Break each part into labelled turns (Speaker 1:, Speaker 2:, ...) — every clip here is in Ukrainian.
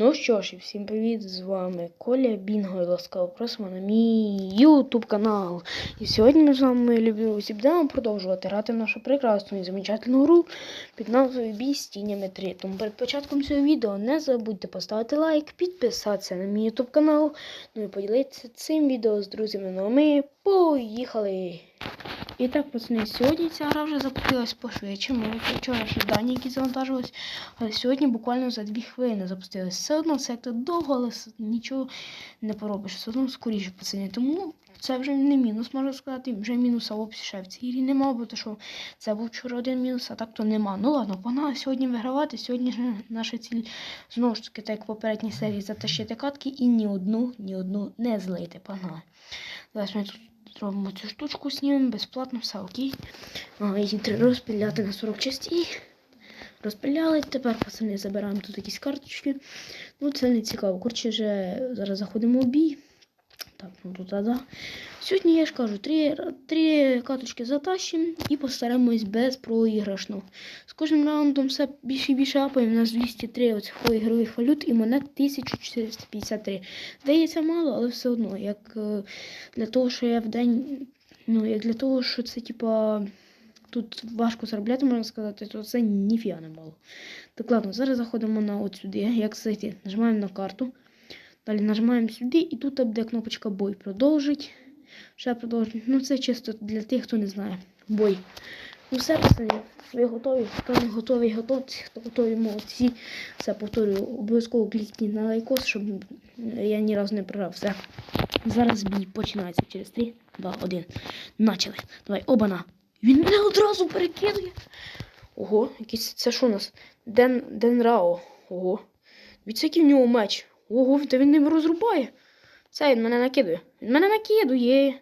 Speaker 1: Ну що ж, і всім привіт! З вами Коля Бінго і ласкаво просимо на мій YouTube канал. І сьогодні ми з вами, любі друзі, будемо продовжувати грати в нашу прекрасну і замечательну гру під назвою Бій з тінями 3. Тому перед початком цього відео не забудьте поставити лайк, підписатися на мій YouTube канал, ну і поділитися цим відео з друзями. Ну а ми поїхали! І так, пацани, сьогодні ця гра вже запустилась пошвидше. Ми вчора ще дані, які завантажувались, але сьогодні буквально за дві хвилини запустились. Все одно це як то довго, але нічого не поробиш. Все одно скоріше, пацани. Тому це вже не мінус, можна сказати. Вже мінуса в ще в цій грі нема, бо то що це був вчора один мінус, а так то нема. Ну ладно, погнали сьогодні вигравати. Сьогодні ж наша ціль знову ж таки, так як в попередній серії, затащити катки і ні одну, ні одну не злити. Погнали. Зараз ми тут зробимо цю штучку, знімемо безплатно, все окей. А, її треба розпиляти на 40 частей. Розпиляли. Тепер пацани забираємо тут якісь карточки. Ну, це не цікаво. Коротше, вже зараз заходимо в бій. Так, ну тут да. Сьогодні я ж кажу, три, три каточки затащимо і постараємось безпроіграшно. З кожним раундом все більше і більше апаємо. У нас 203 оцих ігрових валют і монет 1453. Здається, мало, але все одно. Як е, для того, що я в день. Ну, як для того, що це типа. Тут важко заробляти, можна сказати, то це ніфіга не мало. Так, ладно, зараз заходимо на от сюди. Як зайти? Нажимаємо на карту. Далі нажимаємо сюди, і тут буде кнопочка бой. Продовжить. Ще продовжить. Ну, це чисто для тих, хто не знає. Бой. Ну все, пацани, ви готові? Хто не готовий, готовці, хто готові, молодці. Все, повторюю, обов'язково клікніть на лайкос, щоб я ні разу не програв. Все. Зараз бій починається через 3, 2, 1. Начали. Давай, обана. Він мене одразу перекидує. Ого, якийсь це що у нас? Ден, Ден Рао. Ого. Від який в нього меч. Ого, та він ним розрубає. Це він мене накидує. Він мене накидує.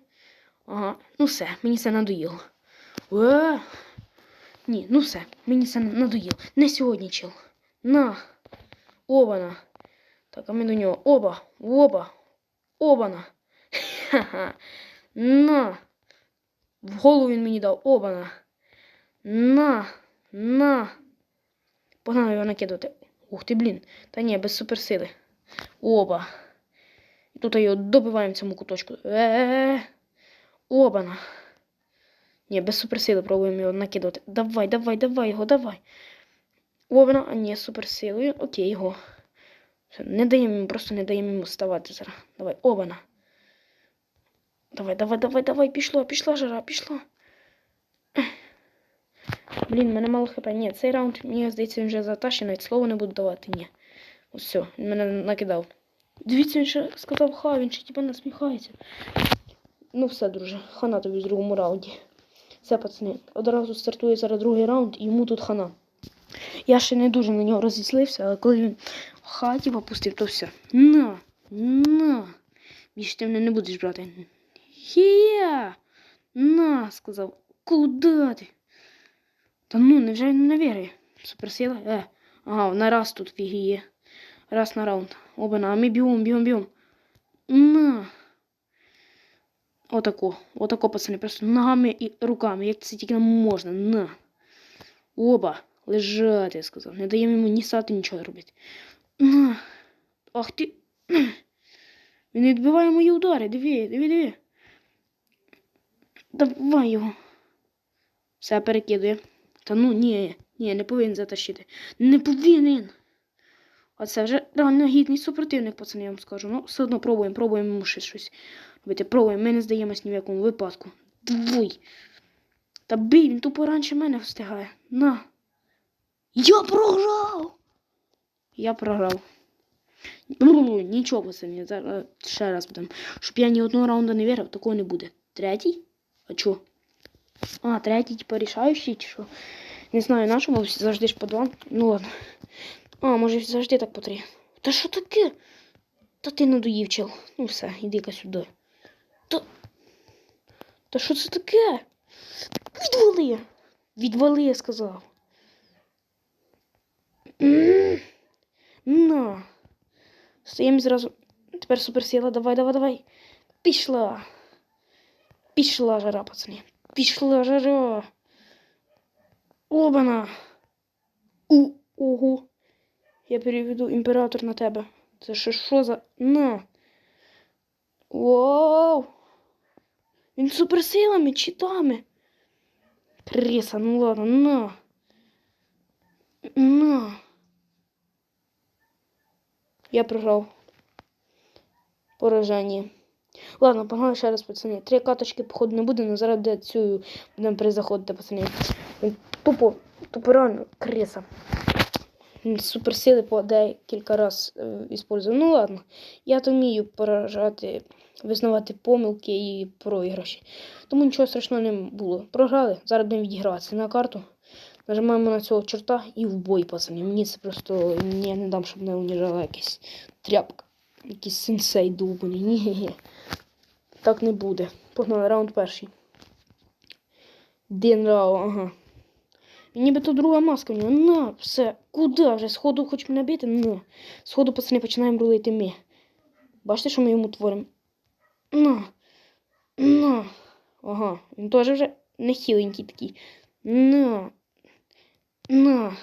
Speaker 1: Ага, ну все, мені це надоїло. Е. Ні, ну все, мені це надоїло. Не сьогодні, чел. На. Обана. Так, а ми до нього. Оба, оба, обана. Ха-ха. На. В голову він мені дав. Обана. На. На. Погнали його накидувати. Ух ти, блін. Та ні, без суперсили. Оба. І тут його добиваємо цьому куточку. Е-е-е. Обана. Ні, без суперсили пробуємо його накидувати. Давай, давай, давай його, давай. Обана, а ні, суперсилою. Окей, його. Все, Не даємо йому, просто не даємо йому ставати зараз. Давай, обана. Давай, давай, давай, давай, пішло, пішла жара, пішла. Блін, мене мало хп. Ні, цей раунд, мені здається, він вже затащений, слово не буду давати. Ні. Ось все, він мене накидав. Дивіться, він ще сказав ха, він ще типа насміхається. Ну все, друже, хана тобі в другому раунді. Все, пацани, одразу стартує зараз другий раунд і йому тут хана. Я ще не дуже на нього розізлився, але коли він в хаті попустив, то все. На, на. Більше ти мене не будеш брати. Хія! На, сказав. Куда ти? Та ну, невже він не вірить? Суперсила? Е. Ага, на раз тут фігіє. Раз на раунд. Обана, ми бігом, бігом, бігом. На. Отако. Отако, пацани. Просто ногами і руками. Як це тільки нам можна. На. Оба. Лежати, я сказав. Не даємо йому ні стати, нічого робити. На. Ах ти. Він відбиває мої удари. Диви, диви, диви. Давай його. Все перекидує. Та ну ні, ні, не повинен затащити. Не повинен. А це вже реально гідний супротивник, пацани, я вам скажу. Ну, все одно пробуємо, пробуємо йому ще щось робити. Пробуємо, ми не здаємось ні в якому випадку. Двой. Та бій, він тупо раніше мене встигає. На. Я програв! Я програв. Нічого, пацани, зараз ще раз будемо. Щоб я ні одного раунду не виграв, такого не буде. Третій? А чо? А, третій, типа, рішаючий, чи що? Не знаю, на чому завжди ж по два. Ну ладно. А, може завжди так по три. Та що таке? Та ти надоїв, чел. Ну все, іди-ка сюди. Та. Та що це таке? Відвали! Відвали, я сказав. М. На. Стоїмо зразу. Тепер суперсила. Давай, давай, давай. Пішла. Пішла жара, пацани. Пішла жара. Обана. Я переведу імператор на тебе. Це ще що за. На. Вау! Він суперсилами, читами. Криса, ну ладно, на. На. Я програв. Пораження. Ладно, погнали ще раз, пацани. Три каточки, походу, не буде, але зараз буде цю будемо перезаходити, пацани. Тупо, тупо реально криса. Суперсили по декілька раз е. Ну ладно, я то вмію поражати, визнавати помилки і проіграші. Тому нічого страшного не було. Програли, зараз будемо відіграватися на карту. Нажимаємо на цього чорта і в бой, пацани. Мені це просто я не дам, щоб не уніжала якась тряпка. Якийсь сенсей довбаний. Ні. Так не буде. Погнали, раунд перший. Дин рау, ага. Нібито друга маска в нього. На, все. Куди вже? Сходу хоч мене? На. Сходу, пацани, починаємо рулити ми. Бачите, що ми йому творимо? На. На. Ага. Він теж вже нехиленький такий. На. На.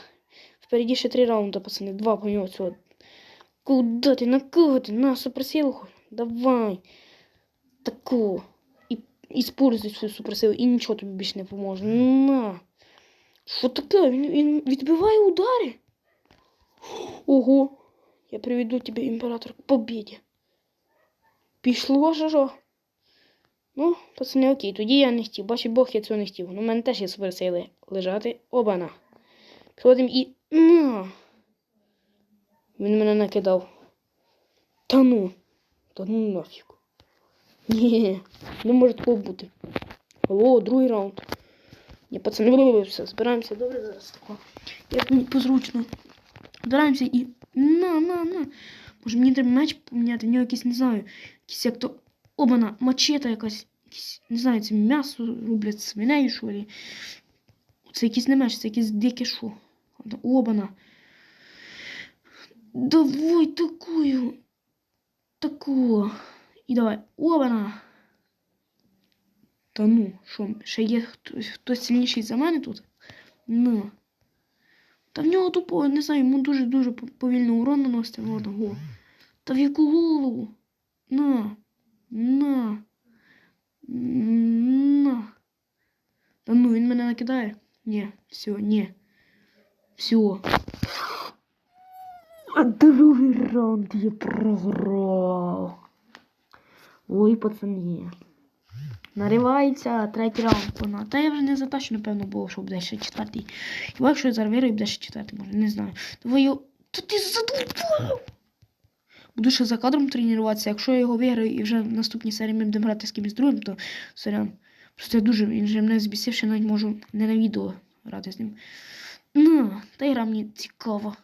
Speaker 1: Впереді ще три раунди, пацани. Два по нього цього. Куда ти? На кого ти? На, суперсилу. Давай. Таку. І іспользуй свою суперсилу і нічого тобі більше не поможе. На. Що таке? Він, він відбиває удари? Ого. Я приведу тебе, імператор, к побіді. Пішло жажо. Ну, пацани, окей, тоді я не хотів. Бачить Бог, я цього не хотів. Ну, в мене теж є суперсили лежати. Обана. Підходимо і. На. Він мене накидав. Та ну. Та ну нафіг. Ні, не може такого бути. Алло, другий раунд. Ні, пацани, все, збираємося, добре зараз тако. Як мені позручно. Збираємося і. На, на, на. Може мені треба меч поміняти, в нього якийсь, не знаю, якийсь як то. Обана, мачета якась. Якісь, не знаю, це м'ясо рублять свиней, що ли. Це якийсь не меч, це якийсь дике шо. Обана. Давай такую. Таку. І давай. Обана. Та ну, що, ще є хтось, хтось сильніший за мене тут? Ну. Та в нього тупо, не знаю, йому дуже-дуже повільно урон наносити. Ладно, го. Та в яку голову? На. На. На. Та ну, він мене накидає? Ні, все, ні. Все. А другий раунд я програв. Ой, пацани. Наривається третій раунд пона. Та я вже не затащу, напевно, було, що буде четвертий. Хіба якщо я виграю, буде ще четвертий, може, не знаю. Твою. Та ти задовбав! Буду ще за кадром тренуватися. Якщо я його виграю і вже в наступній серії ми будемо грати з кимось другим, то сорян. Просто я дуже він вже мене збісив, що навіть можу не на відео грати з ним. Ну, та гра мені цікава.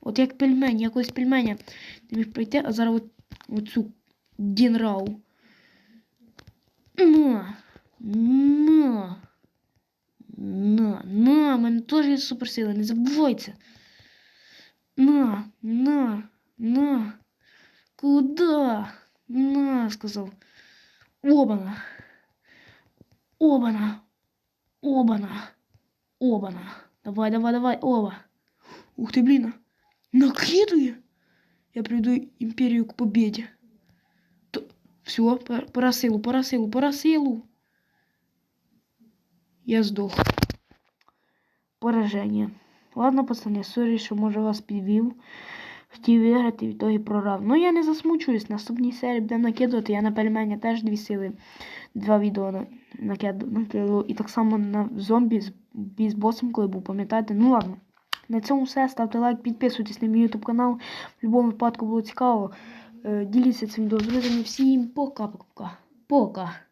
Speaker 1: От як пельмень, я колись пельменя не міг пройти, а зараз от, оцю Дінрау. На, на, на, на, в мене теж суперсила, не забувайте. На, на, на. Куда? На, сказав. Обана. Обана. Обана. Обана. Давай, давай, давай, оба. Ух ты, блин. Накидываю. Я приведу империю к победе. Все, пора силу, пора силу, пора силу. Я сдох. Пораження. Ладно, пацани, сорі, що може вас підвів. Хотів виграти, в ітогі прорав. Ну я не засмучуюсь. Наступній серії будемо накидувати. Я на пельменя теж дві сили. Два відео на- І так само на зомбі з, з босом, коли був, пам'ятаєте? Ну ладно. На цьому все. Ставте лайк, підписуйтесь на мій YouTube канал. В будь-якому випадку було цікаво. Е, Діліться цим відео з друзями. Всім пока-пока. Пока.